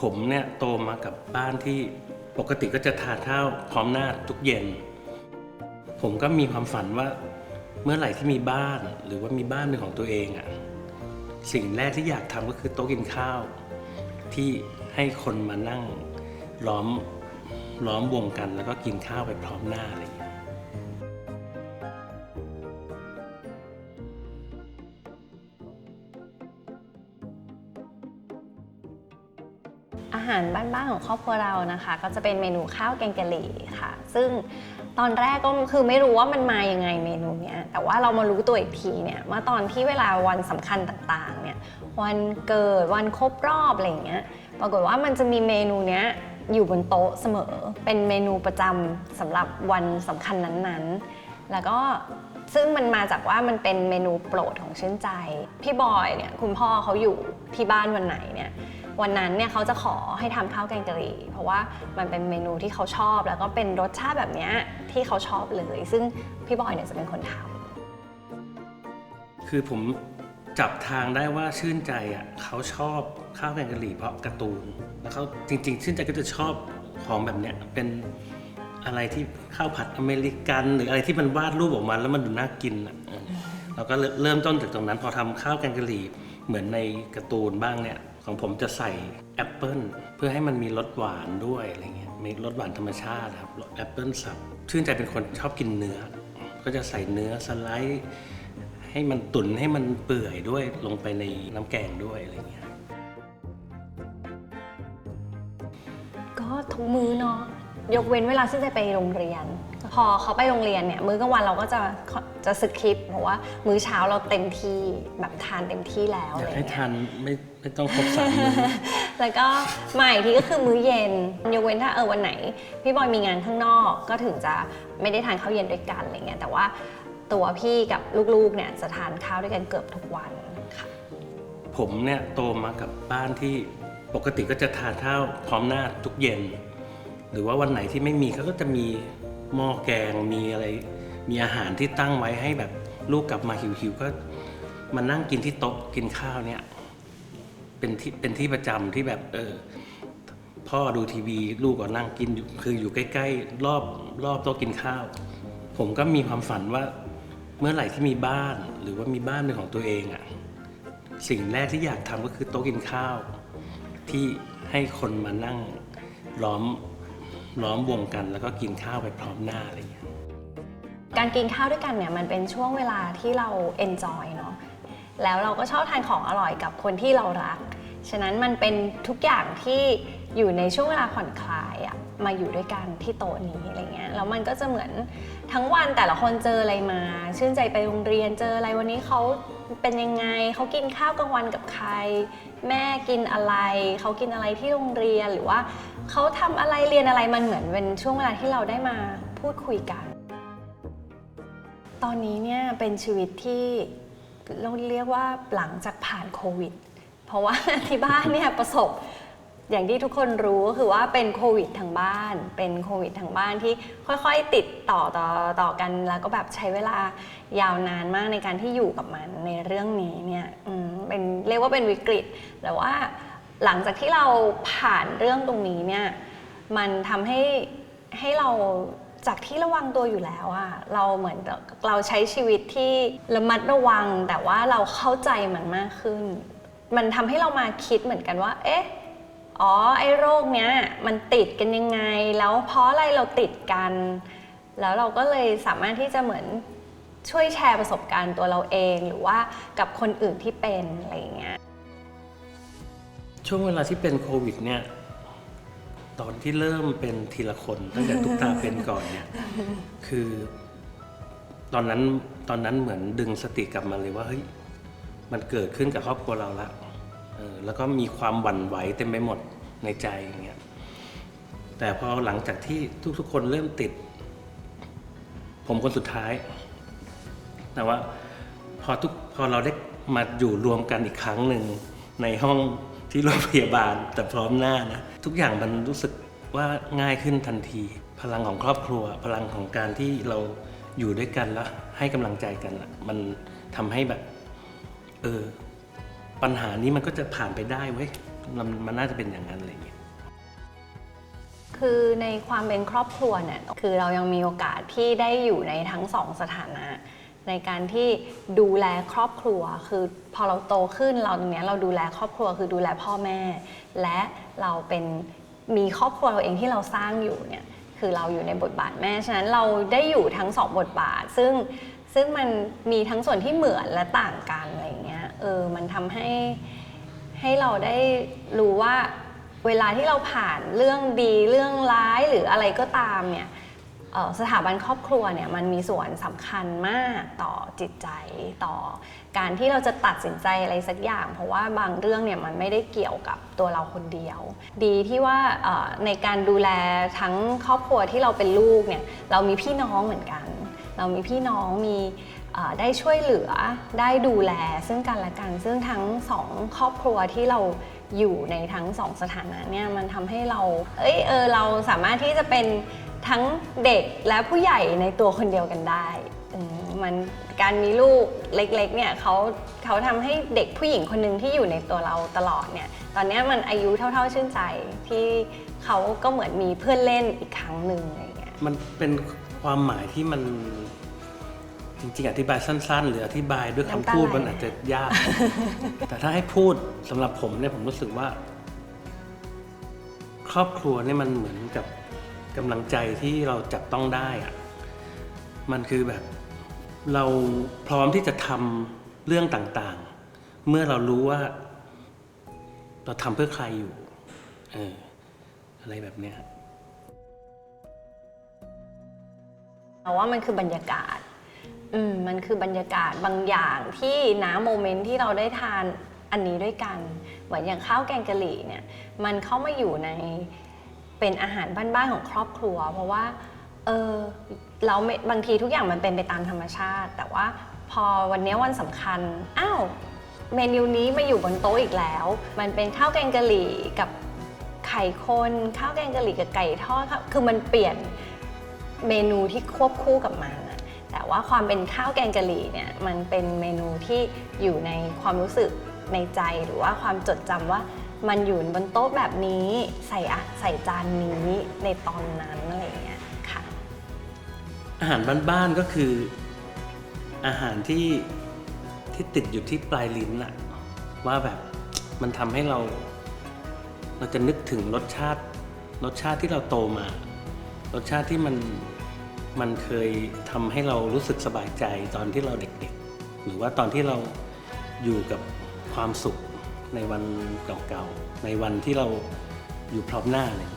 ผมเนี่ยโตมากับบ้านที่ปกติก็จะทานข้าวพร้อมหน้าทุกเย็น ผมก็มีความฝันว่าเมื่อไหร่ที่มีบ้านหรือว่ามีบ้านเป็นของตัวเองอะ่ะสิ่งแรกที่อยากทำก็คือโต๊ะกินข้าว ที่ให้คนมานั่งล้อมล้อมวงกันแล้วก็กินข้าวไปพร้อมหน้าอะไรอย่างเงี้ย อาหารบ้านๆของครอบครัวเรานะคะ ก็จะเป็นเมนูข้าวแกงกะหรี่ค่ะ ซึ่งตอนแรกก็คือไม่รู้ว่ามันมาอยังไงเมนูเนี้ยแต่ว่าเรามารู้ตัวอีกทีเนี่ยมื่อตอนที่เวลาวันสำคัญต่างๆเนี่ยวันเกิดวันครบรอบอะไรเงี้ยปรากฏว่ามันจะมีเมนูเนี้ยอยู่บนโต๊ะเสมอ เป็นเมนูประจำสำหรับวันสำคัญนั้นๆ แล้วก็ซึ่งมันมาจากว่ามันเป็นเมนูโปรดของชื่นใจ พี่บอยเนี่ยคุณพ่อเขาอยู่ที่บ้านวันไหนเนี่ย วันนั้นเนี่ยเขาจะขอให้ทำข้าวแกงกะหรี่ เพราะว่ามันเป็นเมนูที่เขาชอบ แล้วก็เป็นรสชาติแบบเนี้ยที่เขาชอบเลย ซึ่งพี่บอยเนี่ยจะเป็นคนทำคือผมจับทางได้ว่าชื่นใจอะเขาชอบข้าวแกงกะหรี่เพราะการ์ตูนแล้วเขาจริง ๆ ชื่นใจก็จะชอบของแบบเนี้ยเป็นอะไรที่ข้าวผัดอเมริกัน หรืออะไรที่มันวาดรูปออกมาแล้วมันดูน่ากินอะเออเราก็เริ่มต้นจากตรงนั้น พอทำข้าวแกงกะหรี่เหมือนในการ์ตูนบ้างเนี่ย ของผมจะใส่แอปเปิลเพื่อให้มันมีรสหวานด้วยอะไรเงี้ยมีรสหวานธรรมชาติครับแอปเปิลสับชื่นใจเป็นคนชอบกินเนื้อ ก็จะใส่เนื้อสไลด์ให้มันตุนให้มันเปื่อยด้วยลงไปในน้ำแกงด้วยอะไรเงี้ยก็ทุกมื้อเนาะ ยกเว้นเวลาที่จะไปโรงเรียน พอเขาไปโรงเรียนเนี่ยมื้อกลางวันเราก็จะจะสคิปเพราะว่า มื้อเช้าเราเต็มที่แบบทานเต็มที่แล้วออะยาไรกอให้ย่างเงี้ย ทานไม่ไม่ต้องครบสามมื้อ แล้วก็มาอีกทีก็คือมื้อเย็นยกเว้นถ้าเออวันไหน พี่บอยมีงานข้างนอกก็ถึงจะไม่ได้ทานข้าวเย็นด้วยกันอะไรเงี้ยแต่ว่าตัวพี่กับลูกๆเนี่ยจะทานข้าวด้วยกันเกือบทุกวันค่ะ ผมเนี่ยโตมากับบ้านที่ปกติก็จะทานข้าวพร้อมหน้าทุกเย็น หรือว่าวันไหนที่ไม่มีเขาก็จะมีหม้อแกงมีอะไร มีอาหารที่ตั้งไว้ให้แบบลูกกลับมาหิวๆก็มานั่งกินที่โต๊ะกินข้าวเนี่ย เป็นที่เป็นที่ประจำที่แบบเออพ่อดูทีวีลูกก็นั่งกินอยู่คืออยู่ใกล้ ๆ รอบรอบโต๊ะกินข้าว ผมก็มีความฝันว่าเมื่อไหร่ที่มีบ้าน หรือว่ามีบ้านเป็นของตัวเองอะ่ะสิ่งแรกที่อยากทำก็คือโต๊ะกินข้าว ที่ให้คนมานั่งล้อม ล้อมวงกันแล้วก็กินข้าวไปพร้อมหน้าอะไรอย่างเงี้ยการกินข้าวด้วยกันเนี่ยมันเป็นช่วงเวลาที่เราเอนจอยเนาะแล้วเราก็ชอบทานของอร่อยกับคนที่เรารัก ฉะนั้นมันเป็นทุกอย่างที่อยู่ในช่วงเวลาผ่อนคลายอะมาอยู่ด้วยกันที่โต๊ะนี้อะไรเงี้ยแล้วมันก็จะเหมือนทั้งวันแต่ละคนเจออะไรมา ชื่นใจไปโรงเรียนเจออะไรวันนี้เขาเป็นยังไงเขากินข้าวกลางวันกับใคร แม่กินอะไรเขากินอะไรที่โรงเรียนหรือว่า เขาทำอะไรเรียนอะไรมันเหมือนเป็นช่วงเวลาที่เราได้มาพูดคุยกัน ตอนนี้เนี่ยเป็นชีวิตที่เราเรียกว่าหลังจากผ่านโควิด เพราะว่า ที่บ้านเนี่ยประสบอย่างที่ทุกคนรู้ก็คือว่าเป็นโควิดทางบ้าน เป็นโควิดทางบ้านที่ค่อยๆ ติดต่อต่อต่อกันแล้วก็แบบใช้เวลายาวนานมากในการที่อยู่กับมันในเรื่องนี้เนี่ยอืมเป็นเรียกว่าเป็นวิกฤตแต่ว่า หลังจากที่เราผ่านเรื่องตรงนี้เนี่ยมันทำให้ให้เราจากที่ระวังตัวอยู่แล้วอะเราเหมือนเราใช้ชีวิตที่ระมัดระวัง แต่ว่าเราเข้าใจมันมากขึ้น มันทำให้เรามาคิดเหมือนกันว่า เอ๊ะอ๋อไอ้โรคเนี้ยมันติดกันยังไง แล้วเพราะอะไรเราติดกัน แล้วเราก็เลยสามารถที่จะเหมือนช่วยแชร์ประสบการณ์ตัวเราเอง หรือว่ากับคนอื่นที่เป็นอะไรอย่างเงี้ย ช่วงเวลาที่เป็นโควิดเนี่ยตอนที่เริ่มเป็นทีละคนตั้งแต่ทุกตาเป็นก่อนเนี่ยคือ ตอนนั้นตอนนั้นเหมือนดึงสติกลับมาเลยว่าเฮ้ยมันเกิดขึ้นกับครอบครัวเราละเออแล้วก็มีความหวั่นไหวเต็มไปหมดในใจอย่างเงี้ยแต่พอหลังจากที่ทุกๆ คนเริ่มติด ผมคนสุดท้าย แต่ว่าพอทุกพอเราได้มาอยู่รวมกันอีกครั้งหนึ่งในห้อง ที่โรงพยาบาลแต่พร้อมหน้านะ ทุกอย่างมันรู้สึกว่าง่ายขึ้นทันที พลังของครอบครัว พลังของการที่เราอยู่ด้วยกันแล้วให้กำลังใจกันมันทำให้แบบ เออ ปัญหานี้มันก็จะผ่านไปได้เว้ยมันมันน่าจะเป็นอย่างนั้นอะไรอย่างเงี้ยคือในความเป็นครอบครัวเนี่ยคือเรายังมีโอกาสที่ได้อยู่ในทั้งสองสถานะ ในการที่ดูแลครอบครัว คือพอเราโตขึ้นเราตรงนี้เราดูแลครอบครัวคือดูแลพ่อแม่ และเราเป็นมีครอบครัวเราเองที่เราสร้างอยู่เนี่ยคือเราอยู่ในบทบาทแม่ฉะนั้นเราได้อยู่ทั้งสองบทบาท ซึ่งซึ่งมันมีทั้งส่วนที่เหมือนและต่างกันอะไรเงี้ยเออมันทำให้ให้เราได้รู้ว่าเวลาที่เราผ่านเรื่องดีเรื่องร้ายหรืออะไรก็ตามเนี่ย สถาบันครอบครัวเนี่ยมันมีส่วนสำคัญมากต่อจิตใจต่อการที่เราจะตัดสินใจอะไรสักอย่าง เพราะว่าบางเรื่องเนี่ยมันไม่ได้เกี่ยวกับตัวเราคนเดียว ดีที่ว่าในการดูแลทั้งครอบครัวที่เราเป็นลูกเนี่ยเรามีพี่น้องเหมือนกัน เรามีพี่น้องมีได้ช่วยเหลือได้ดูแลซึ่งกันและกัน ซึ่งทั้งสองครอบครัวที่เราอยู่ในทั้งสองสถานะเนี่ยมันทำให้เราเอ้ยเออเราสามารถที่จะเป็น ทั้งเด็กและผู้ใหญ่ในตัวคนเดียวกันได้อืมมันการมีลูกเล็กๆเนี่ยเขาเขาทำให้เด็กผู้หญิงคนหนึ่งที่อยู่ในตัวเราตลอดเนี่ยตอนเนี้ยมันอายุเท่า ๆชื่นใจที่เขาก็เหมือนมีเพื่อนเล่นอีกครั้งหนึ่งอะไรอย่างเงี้ย มันเป็นความหมายที่มันจริงๆ อธิบายสั้น ๆ หรืออธิบายด้วยคำน้ำตาพูดไหล มันอาจจะยาก แต่ถ้าให้พูดสำหรับผมเนี่ยผมรู้สึกว่า ครอบครัวเนี่ยมันเหมือนกับ กำลังใจที่เราจับต้องได้อะมันคือแบบเราพร้อมที่จะทำเรื่องต่างๆ เมื่อเรารู้ว่า เราทำเพื่อใครอยู่เอออะไรแบบเนี้ยเราว่ามันคือบรรยากาศ อืม มันคือบรรยากาศบางอย่างที่นะโมเมนต์ที่เราได้ทานอันนี้ด้วยกัน เหมือนอย่างข้าวแกงกะหรี่เนี่ย มันเข้ามาอยู่ใน เป็นอาหารบ้านๆของครอบครัว เพราะว่าเออเราไม่บางทีทุกอย่างมันเป็นไปตามธรรมชาติ แต่ว่าพอวันนี้วันสำคัญอ้าวเมนูนี้มาอยู่บนโต๊ะอีกแล้ว มันเป็นข้าวแกงกะหรี่กับไข่คนข้าวแกงกะหรี่กับไก่ทอดครับคือมันเปลี่ยนเมนูที่ควบคู่กับมันแต่ว่าความเป็นข้าวแกงกะหรี่เนี่ยมันเป็นเมนูที่อยู่ในความรู้สึกในใจหรือว่าความจดจำว่า มันอยู่บนโต๊ะแบบนี้ใส่อะใส่จานนี้ในตอนนั้นอะไรอย่างเงี้ยค่ะ อาหารบ้านๆก็คือ อาหารที่ที่ติดอยู่ที่ปลายลิ้นอะว่าแบบมันทำให้เรา เราจะนึกถึงรสชาติ รสชาติที่เราโตมา รสชาติที่มันมันเคยทำให้เรารู้สึกสบายใจตอนที่เราเด็กๆ หรือว่าตอนที่เราอยู่กับความสุข ในวันเก่าๆ ในวันที่เราอยู่พร้อมหน้าเลย